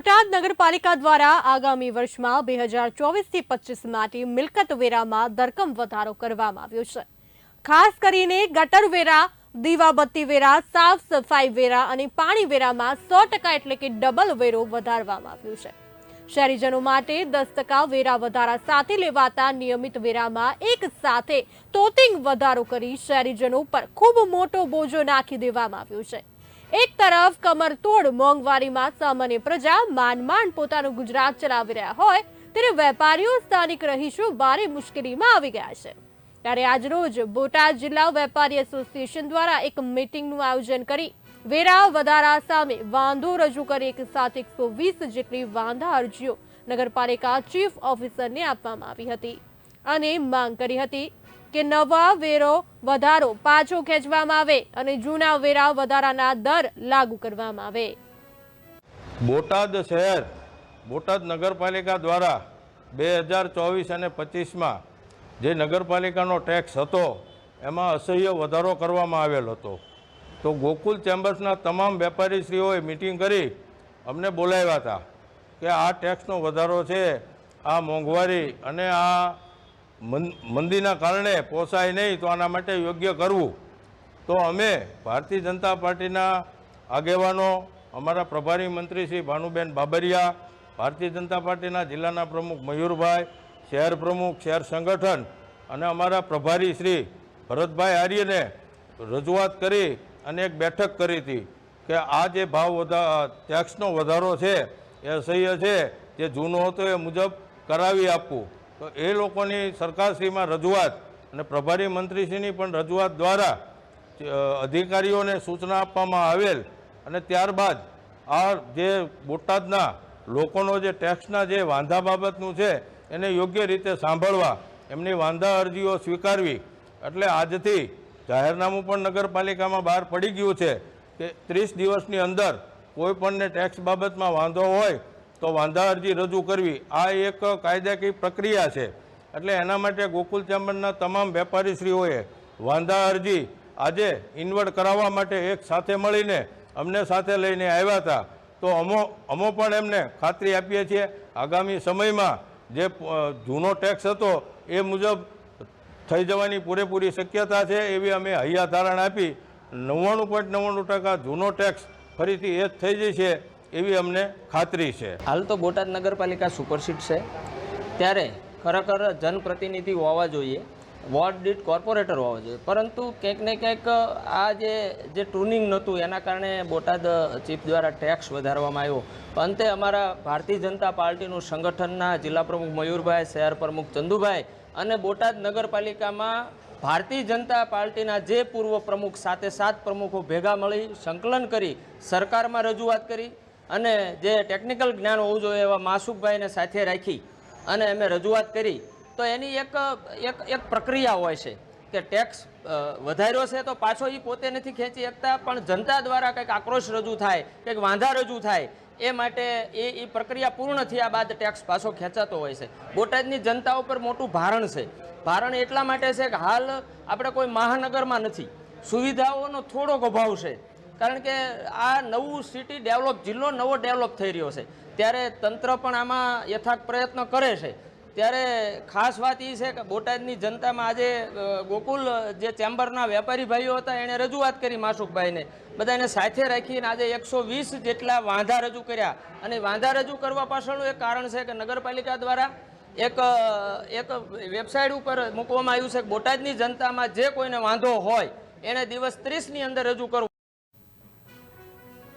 બોટાદ નગરપાલિકા દ્વારા આગામી વર્ષમાં બે હજાર ચોવીસથી પચીસ માટે મિલકત વેરામાં ધરકમ વધારો કરવામાં આવ્યો છે. ખાસ કરીને ગટર વેરા દીવાબત્તી વેરા, સાફ સફાઈ વેરા અને પાણી વેરામાં સો ટકા એટલે કે ડબલ વેરો વધારવામાં આવ્યો છે. શહેરીજનો માટે દસ ટકા વેરા વધારા સાથે લેવાતા નિયમિત વેરામાં એક સાથે તોતિંગ વધારો કરી શહેરીજનો પર ખૂબ મોટો બોજો નાખી દેવામાં આવ્યો છે. એક તરફ કમરતોડ મોંઘવારીમાં સામાન્ય પ્રજા માંડ પોતાનું ગુજરાત ચલાવી રહ્યા હોય, ત્યારે વેપારીઓ, સ્થાનિક રહીશો ભારે મુશ્કેલીમાં આવી ગયા છે. ત્યારે આજરોજ બોટાદ જિલ્લા વેપારી એસોસિએશન દ્વારા એક મીટિંગનું આયોજન કરી વેરા વધારા સામે વાંધો રજૂ કરી એક સાથે એકસો વીસ જેટલી વાંધા અરજીઓ નગરપાલિકા ચીફ ઓફિસરને આપવામાં આવી હતી. અને માંગ કરી હતી કે નવા વેરો વધારો પાછો ખેંચવામાં આવે અને જૂના વેરા વધારાના દર લાગુ કરવામાં આવે. બોટાદ શહેર, બોટાદ નગરપાલિકા દ્વારા બે હજાર ચોવીસ અને પચીસમાં જે નગરપાલિકાનો ટેક્સ હતો, એમાં અસહ્ય વધારો કરવામાં આવેલ હતો. તો ગોકુલ ચેમ્બર્સના તમામ વેપારીશ્રીઓએ મિટિંગ કરી અમને બોલાવ્યા હતા કે આ ટેક્સનો વધારો છે, આ મોંઘવારી અને આ મંદીના કારણે પોસાય નહીં તો આના માટે યોગ્ય કરવું. તો અમે ભારતીય જનતા પાર્ટીના આગેવાનો, અમારા પ્રભારી મંત્રી શ્રી ભાનુબેન બાબરિયા, ભારતીય જનતા પાર્ટીના જિલ્લાના પ્રમુખ મયુરભાઈ, શહેર પ્રમુખ, શહેર સંગઠન અને અમારા પ્રભારી શ્રી ભરતભાઈ આર્યને રજૂઆત કરી અને એક બેઠક કરી હતી કે આ જે ભાવ વધા ટેક્સનો વધારો છે, એ અસહ્ય છે, જે જૂનો હતો એ મુજબ કરાવી આપવું. તો એ લોકોની સરકારશ્રીમાં રજૂઆત અને પ્રભારી મંત્રીશ્રીની પણ રજૂઆત દ્વારા અધિકારીઓને સૂચના આપવામાં આવેલ અને ત્યારબાદ આ જે બોટાદના લોકોનો જે ટેક્સના જે વાંધા બાબતનું છે એને યોગ્ય રીતે સાંભળવા એમની વાંધા અરજીઓ સ્વીકારવી એટલે આજથી જાહેરનામું પણ નગરપાલિકામાં બહાર પડી ગયું છે કે ત્રીસ દિવસની અંદર કોઈપણને ટેક્સ બાબતમાં વાંધો હોય તો વાંધા અરજી રજૂ કરવી. આ એક કાયદાકીય પ્રક્રિયા છે. એટલે એના માટે ગોકુલ ચેમ્બરના તમામ વેપારીશ્રીઓએ વાંધા અરજી આજે ઇન્વર્ટ કરાવવા માટે એક સાથે મળીને અમને સાથે લઈને આવ્યા હતા. તો અમો અમો પણ એમને ખાતરી આપીએ છીએ. આગામી સમયમાં જે જૂનો ટેક્સ હતો એ મુજબ થઈ જવાની પૂરેપૂરી શક્યતા છે એવી અમે હૈયાધારણ આપી. નવ્વાણું પોઈન્ટ નવ્વાણું ટકા જૂનો ટેક્સ ફરીથી એ જ થઈ જશે. એવી અમને ખાતરી છે. હાલ તો બોટાદ નગરપાલિકા સુપરસીટ છે. ત્યારે ખરેખર જનપ્રતિનિધિ હોવા જોઈએ, વોર્ડ દીઠ કોર્પોરેટર હોવા જોઈએ. પરંતુ ક્યાંક ને ક્યાંક આ જે જે ટ્રુનિંગ નહોતું, એના કારણે બોટાદ ચીફ દ્વારા ટેક્સ વધારવામાં આવ્યો. અંતે અમારા ભારતીય જનતા પાર્ટીનું સંગઠનના જિલ્લા પ્રમુખ મયુરભાઈ, શહેર પ્રમુખ ચંદુભાઈ અને બોટાદ નગરપાલિકામાં ભારતીય જનતા પાર્ટીના જે પૂર્વ પ્રમુખ સાથે સાત પ્રમુખો ભેગા મળી સંકલન કરી સરકારમાં રજૂઆત કરી. અને જે ટેકનિકલ જ્ઞાન હોવું જોઈએ એવા માસુકભાઈને સાથે રાખી અને અમે રજૂઆત કરી, તો એની એક એક એક પ્રક્રિયા હોય છે કે ટેક્સ વધાર્યો છે તો પાછો એ પોતે નથી ખેંચી શકતા, પણ જનતા દ્વારા કંઈક આક્રોશ રજૂ થાય, કંઈક વાંધા રજૂ થાય, એ માટે એ એ પ્રક્રિયા પૂર્ણ થયા બાદ ટેક્સ પાછો ખેંચાતો હોય છે. બોટાદની જનતા ઉપર મોટું ભારણ છે. ભારણ એટલા માટે છે કે હાલ આપણે કોઈ મહાનગરમાં નથી. સુવિધાઓનો થોડોક અભાવ છે. કારણ કે આ નવું સિટી ડેવલપ જિલ્લો નવો ડેવલપ થઈ રહ્યો છે. ત્યારે તંત્ર પણ આમાં યથાર્થ પ્રયત્ન કરે છે. ત્યારે ખાસ વાત એ છે કે બોટાદની જનતામાં આજે ગોકુલ જે ચેમ્બરના વેપારી ભાઈઓ હતા, એણે રજૂઆત કરી માસુકભાઈને બધાને સાથે રાખીને આજે એકસો જેટલા વાંધા રજૂ કર્યા. અને વાંધા રજૂ કરવા પાછળનું એક કારણ છે કે નગરપાલિકા દ્વારા એક એક વેબસાઇટ ઉપર મૂકવામાં આવ્યું છે કે બોટાદની જનતામાં જે કોઈને વાંધો હોય, એને દિવસ ત્રીસની અંદર રજૂ કરવો